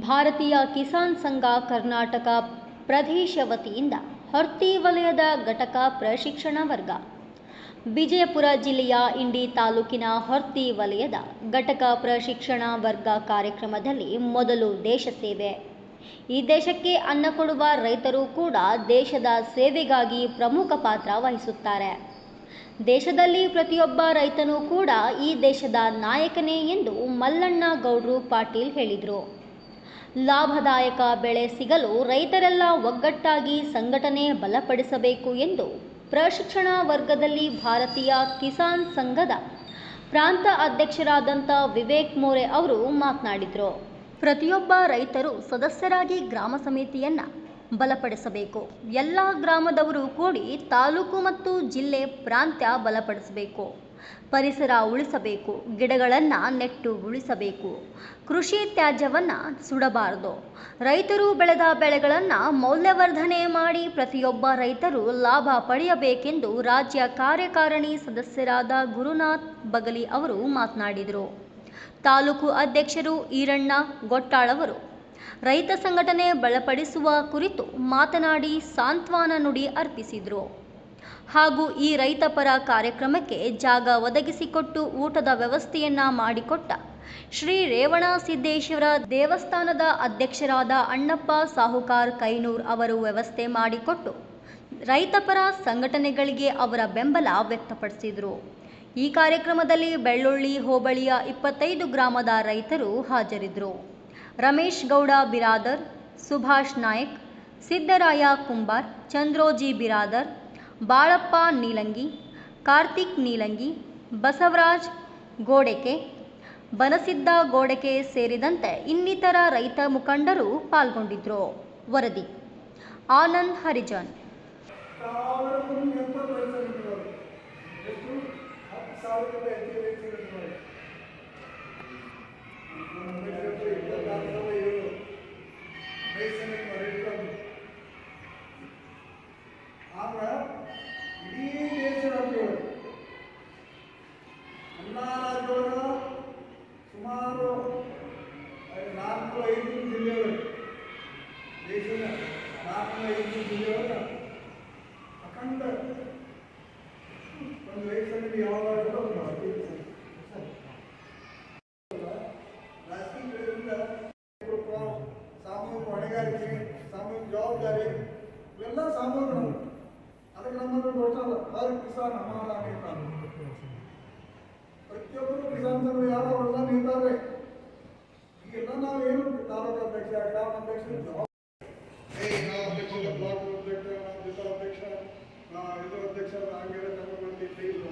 ಭಾರತೀಯ ಕಿಸಾನ್ ಸಂಘ ಕರ್ನಾಟಕ ಪ್ರದೇಶ ವತಿಯಿಂದ ಹೊರ್ತಿ ವಲಯದ ಘಟಕ ಪ್ರಶಿಕ್ಷಣ ವರ್ಗ. ವಿಜಯಪುರ ಜಿಲ್ಲೆಯ ಇಂಡಿ ತಾಲೂಕಿನ ಹೊರ್ತಿ ವಲಯದ ಘಟಕ ಪ್ರಶಿಕ್ಷಣ ವರ್ಗ ಕಾರ್ಯಕ್ರಮದಲ್ಲಿ ಮೊದಲು ದೇಶ ಸೇವೆ. ಈ ದೇಶಕ್ಕೆ ಅನ್ನ ಕೊಡುವ ರೈತರು ಕೂಡ ದೇಶದ ಸೇವೆಗಾಗಿ ಪ್ರಮುಖ ಪಾತ್ರ ವಹಿಸುತ್ತಾರೆ. ದೇಶದಲ್ಲಿ ಪ್ರತಿಯೊಬ್ಬ ರೈತನೂ ಕೂಡ ಈ ದೇಶದ ನಾಯಕನೇ ಎಂದು ಮಲ್ಲಣ್ಣ ಗೌಡ್ರು ಪಾಟೀಲ್ ಹೇಳಿದರು. ಲಾಭದಾಯಕ ಬೆಳೆ ಸಿಗಲು ರೈತರೆಲ್ಲ ಒಗ್ಗಟ್ಟಾಗಿ ಸಂಘಟನೆ ಬಲಪಡಿಸಬೇಕು ಎಂದು ಪ್ರಶಿಕ್ಷಣ ವರ್ಗದಲ್ಲಿ ಭಾರತೀಯ ಕಿಸಾನ್ ಸಂಘದ ಪ್ರಾಂತ ಅಧ್ಯಕ್ಷರಾದಂಥ ವಿವೇಕ್ ಮೋರೆ ಅವರು ಮಾತನಾಡಿದರು. ಪ್ರತಿಯೊಬ್ಬ ರೈತರು ಸದಸ್ಯರಾಗಿ ಗ್ರಾಮ ಸಮಿತಿಯನ್ನು ಬಲಪಡಿಸಬೇಕು. ಎಲ್ಲ ಗ್ರಾಮದವರು ಕೂಡಿ ತಾಲೂಕು ಮತ್ತು ಜಿಲ್ಲೆ ಪ್ರಾಂತ್ಯ ಬಲಪಡಿಸಬೇಕು. ಪರಿಸರ ಉಳಿಸಬೇಕು, ಗಿಡಗಳನ್ನು ನೆಟ್ಟು ಉಳಿಸಬೇಕು. ಕೃಷಿ ತ್ಯಾಜ್ಯವನ್ನು ಸುಡಬಾರದು. ರೈತರು ಬೆಳೆದ ಬೆಳೆಗಳನ್ನು ಮೌಲ್ಯವರ್ಧನೆ ಮಾಡಿ ಪ್ರತಿಯೊಬ್ಬ ರೈತರು ಲಾಭ ಪಡೆಯಬೇಕೆಂದು ರಾಜ್ಯ ಕಾರ್ಯಕಾರಿಣಿ ಸದಸ್ಯರಾದ ಗುರುನಾಥ್ ಬಗಲಿ ಅವರು ಮಾತನಾಡಿದರು. ತಾಲೂಕು ಅಧ್ಯಕ್ಷರು ಈರಣ್ಣ ಗೊಟ್ಟಾಳವರು ರೈತ ಸಂಘಟನೆ ಬಲಪಡಿಸುವ ಕುರಿತು ಮಾತನಾಡಿ ಸಾಂತ್ವನ ನುಡಿ ಅರ್ಪಿಸಿದರು. ಹಾಗೂ ಈ ರೈತಪರ ಕಾರ್ಯಕ್ರಮಕ್ಕೆ ಜಾಗ ಒದಗಿಸಿಕೊಟ್ಟು ಊಟದ ವ್ಯವಸ್ಥೆಯನ್ನ ಮಾಡಿಕೊಟ್ಟ ಶ್ರೀ ರೇವಣ ಸಿದ್ದೇಶ್ವರ ದೇವಸ್ಥಾನದ ಅಧ್ಯಕ್ಷರಾದ ಅಣ್ಣಪ್ಪ ಸಾಹುಕಾರ್ ಕೈನೂರ್ ಅವರು ವ್ಯವಸ್ಥೆ ಮಾಡಿಕೊಟ್ಟು ರೈತಪರ ಸಂಘಟನೆಗಳಿಗೆ ಅವರ ಬೆಂಬಲ ವ್ಯಕ್ತಪಡಿಸಿದರು. ಈ ಕಾರ್ಯಕ್ರಮದಲ್ಲಿ ಬೆಳ್ಳುಳ್ಳಿ ಹೋಬಳಿಯ ಇಪ್ಪತ್ತೈದು ಗ್ರಾಮದ ರೈತರು ಹಾಜರಿದ್ದರು. ರಮೇಶ್ ಗೌಡ ಬಿರಾದರ್, ಸುಭಾಷ್ ನಾಯಕ್, ಸಿದ್ದರಾಯ ಕುಂಬಾರ್, ಚಂದ್ರೋಜಿ ಬಿರಾದರ್ ಬಾಳಪ್ಪ ನೀಲಂಗಿ, ಕಾರ್ತಿಕ್ ನೀಲಂಗಿ, ಬಸವರಾಜ್ ಗೋಡೆಕೆ, ಬನಸಿದ್ದ ಗೋಡೆಕೆ ಸೇರಿದಂತೆ ಇನ್ನಿತರ ರೈತ ಮುಖಂಡರು ಪಾಲ್ಗೊಂಡಿದ್ದರು ವರದಿ, ಆನಂದ್ ಹರಿಜನ್. আমরা ನೇತಾ ಪ್ರತಿಯೊಬ್ಬರು ಕಿಸಾನ್ ಸಂಘ ಯಾರು ಅವರೆಲ್ಲ ನೇತಾರೆ ಈಗೆಲ್ಲ ನಾವೇನು ತಾಲೂಕು ಅಧ್ಯಕ್ಷ ಗ್ರಾಮ ಅಧ್ಯಕ್ಷ ಏ, ನಾವು ಅಧ್ಯಕ್ಷ ಬ್ಲಾಕ್ ಅಧ್ಯಕ್ಷ ಜಿಲ್ಲಾ ಅಧ್ಯಕ್ಷ ನಾ ಇದು ಅಧ್ಯಕ್ಷ ಹಂಗೆಲ್ಲ ತಗೊಂಡ್ಬಂದು ಇಲ್ಲ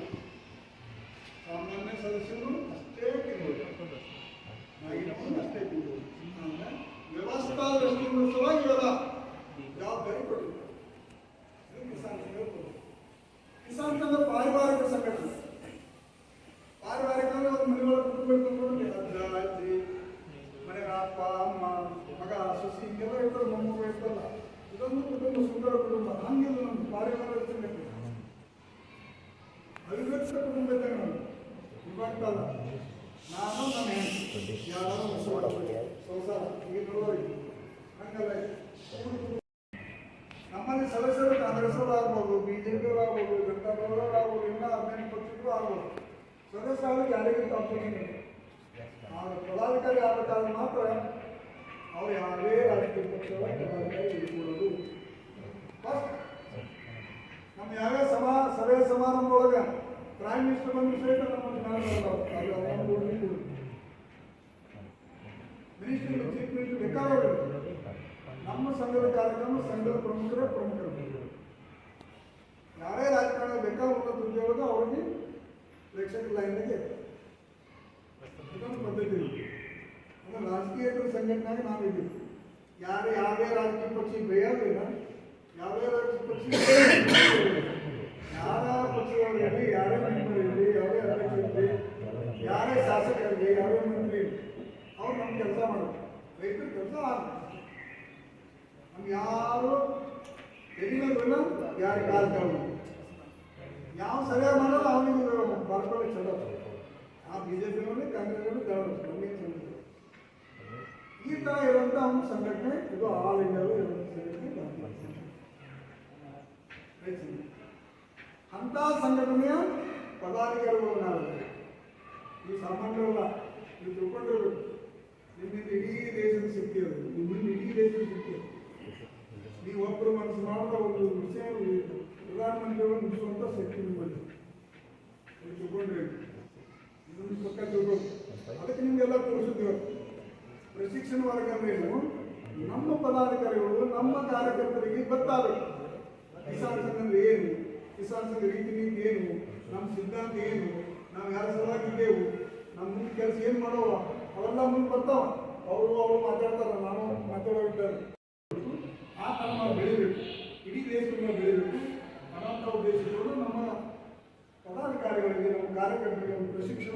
ಸಾಮಾನ್ಯ ಸದಸ್ಯರು ಅಷ್ಟೇ ತಿನ್ಬೋದು ನಾಗಿನವರು ಅಷ್ಟೇ ತಿನ್ಬೋದು ಆಮೇಲೆ ವ್ಯವಸ್ಥಾ ದೃಷ್ಟಿಯಿಂದ ಸಲುವಾಗಿ ಇವೆಲ್ಲ ಜವಾಬ್ದಾರಿ ಕೊಟ್ಟಿದ್ದಾರೆ ಇದು ಕಿಸಾನ್ ಸಂಘ ಕೊಡೋದು. ಕಿಸಾನ್ ಸಂಘ ಪಾರಿವಾರಿಕ ಸಂಘಟನೆ ಪಾರಿವಾರಿಕ ಅಂದ್ರೆ ಒಂದು ಮನೆಯೊಳಗೆ ಕುಟುಂಬ ಅಜ್ಜ ಅಜ್ಜಿ ಮನೆಯ ಅಪ್ಪ ಅಮ್ಮ ಮಗ ಸೊಸಿ ಹಿಂಗೆಲ್ಲ ಇರ್ತಾರೆ ಮೊಮ್ಮಗು ಇರ್ತಲ್ಲ ಇದೊಂದು ಕುಟುಂಬ ಸುಂದರ ಕುಟುಂಬ ಹಂಗಿಲ್ಲ ನಮ್ಮ ಪಾರಿವಾರ ಅವಿಭಕ್ತ ಕುಟುಂಬ ನಮ್ದು. ವಿಭಕ್ತಲ್ಲ ನಾನು, ನನ್ನ ಹೆಂಡತಿ, ಯಾರು ಸಂಸಾರ, ಈಗ ನೋಡಿ ಹಂಗಲ್ಲ. ನಮ್ಮಲ್ಲಿ ಸದಸ್ಯರು ಕಾಂಗ್ರೆಸ್ಸವರು ಆಗ್ಬೋದು, ಬಿಜೆಪಿಯವರು ಆಗ್ಬೋದು ಜನತಾದಳವರು ಆಗ್ಬೋದು, ಇನ್ನ ಹದಿನೈದು ಪಕ್ಷಗಳು ಆಗ್ಬೋದು. ಸದಸ್ಯ ಆಗಲಿಕ್ಕೆ ಆಪ್ಷನ್ ಇದೆ ಆದ್ರೆ ಪದಾಧಿಕಾರಿ ಆದ ಮಾತ್ರ ಅವ್ರು ಯಾವುದೇ ರಾಜಕೀಯ ಪಕ್ಷಗಳ ಪದಾಧಿಕಾರಿ ನಮ್ಮ ಯಾವ್ಯಾವ ಸಭಾ, ಸಭೆ ಸಮಾರಂಭ ಒಳಗೆ ಪ್ರೈಮ್ ಮಿನಿಸ್ಟರ್ ಬಂದು ಸಹಿತ ನಮ್ಮ ಮಿನಿಸ್ಟರ್ ಚೀಫ್ ಮಿನಿಸ್ಟರ್ ಬೇಕಾದವರು ನಮ್ಮ ಸಂಘದ ಕಾರ್ಯಕ್ರಮ ಸಂಘದ ಪ್ರಮುಖರೇ ಪ್ರಮುಖರು. ಯಾರೇ ರಾಜಕಾರಣ ಬೇಕಾದ ಉದ್ಯೋಗದ ಅವ್ರಿಗೆ ಪ್ರೇಕ್ಷಕ ಲೈನ್ಗೆ ಇದೊಂದು ಪದ್ಧತಿ. ಅಂದ್ರೆ ರಾಜಕೀಯೇತರ ಸಂಘಟನೆಯಾಗಿ ನಾವಿದ್ದೀವಿ. ಯಾರು ಯಾವುದೇ ರಾಜಕೀಯ ಪಕ್ಷ ಬೇಯೋದಿಲ್ಲ ಯಾವುದೇ ರಾಜಕೀಯ ಪಕ್ಷ ಯಾರ ಪಕ್ಷದವರು ಯಾರೇ ಮೆಂಬರ್ ಇರಲಿ ಯಾವುದೇ ಅಧ್ಯಕ್ಷ ಇರಲಿ ಯಾರೇ ಶಾಸಕರಿರಲಿ ಯಾರೇ ಮಂತ್ರಿ ಅವ್ರು ನಮ್ಮ ಕೆಲಸ ಮಾಡೋದು ರೈತರ ಕೆಲಸ ಆಗಬೇಕು ನಮ್ಗೆ ಯಾರು ಎದಿಗೋದಿಲ್ಲ ಯಾರು ಕಾಲ್ ತಗೊಳ್ಳೋದು ಯಾವ ಸರಿಯಾಗಿ ಆ ಬಿ ಜೆ ಕಾಂಗ್ರೆಸ್ನಲ್ಲಿ ತಗೊಳ್ಳೋದು ನಮಗೆ ಈ ಥರ ತರ ಇರುವಂತ ಒಂದು ಸಂಘಟನೆ ಇದು ಆಲ್ ಇಂಡಿಯಾವು ಇರುವಂತ ಸಂಘಟನೆ ಭಾರತೀಯ ರೈತ ಸಂಘ. ಅಂತ ಸಂಘಟನೆಯ ಪದಾಧಿಕಾರಿಗಳು ನಾವೇ ಈ ಸಾಮಾನ್ಯರಲ್ಲ ನೀವು ತಿಳ್ಕೊಂಡಿರ್ಬೇಕು ನಿಮ್ಮಿಂದ ಇಡೀ ದೇಶದ ಶಕ್ತಿ ಅದು ನಿಮ್ಮಿಂದ ಇಡೀ ದೇಶದ ಶಕ್ತಿ ಅದು ನೀವು ಒಬ್ಬರು ಮನಸ್ಸು ಮಾಡಿದ ಒಂದು ವಿಷಯ ಪ್ರಧಾನಮಂತ್ರಿಗಳು ಮುಗಿಸುವಂತ ಶಕ್ತಿ ನಿಮ್ಮಲ್ಲಿ ನೀವು ತಿಳ್ಕೊಂಡ್ರಿ ಇದೊಂದು ಪಕ್ಕ ತಿಳ್ಬೇಕು ಅದಕ್ಕೆ ನಿಮ್ಗೆಲ್ಲ ತೋರಿಸಿದ್ವಿ ಪ್ರಶಿಕ್ಷಣ ವರ್ಗ ಅಂದ್ರೆ ಏನು ನಮ್ಮ ಪದಾಧಿಕಾರಿಗಳು ನಮ್ಮ ಕಾರ್ಯಕರ್ತರಿಗೆ ಗೊತ್ತಾಗಬೇಕು ಕಿಸಾನ್ ಏನು? ಕಿಸಾನ್ ರೀತಿ ನೀತಿ ಏನು? ನಮ್ಮ ಸಿದ್ಧಾಂತ ಏನು? ನಾವು ಯಾರ ಸಲುವಾಗಿದ್ದೇವು ನಮ್ಮ ಮುಂದೆ ಕೆಲಸ ಏನು ಮಾಡೋವ? ಅವೆಲ್ಲ ಮುಂದೆ ಬರ್ತಾವ. ಅವರು ಅವರು ಮಾತಾಡ್ತಾರ, ನಾನು ಮಾತಾಡೋಗಿದ್ದಾರೆ ಆ ಥರ ನಾವು ಬೆಳಿಬೇಕು. ಇಡೀ ದೇಶದಿಂದ ಬೆಳಿಬೇಕು. ಅನ್ನೋಂಥ ಉದ್ದೇಶಗಳು ನಮ್ಮ ಪದಾಧಿಕಾರಿಗಳಿಗೆ, ನಮ್ಮ ಕಾರ್ಯಕರ್ತರಿಗೆ ಪ್ರಶಿಕ್ಷಣ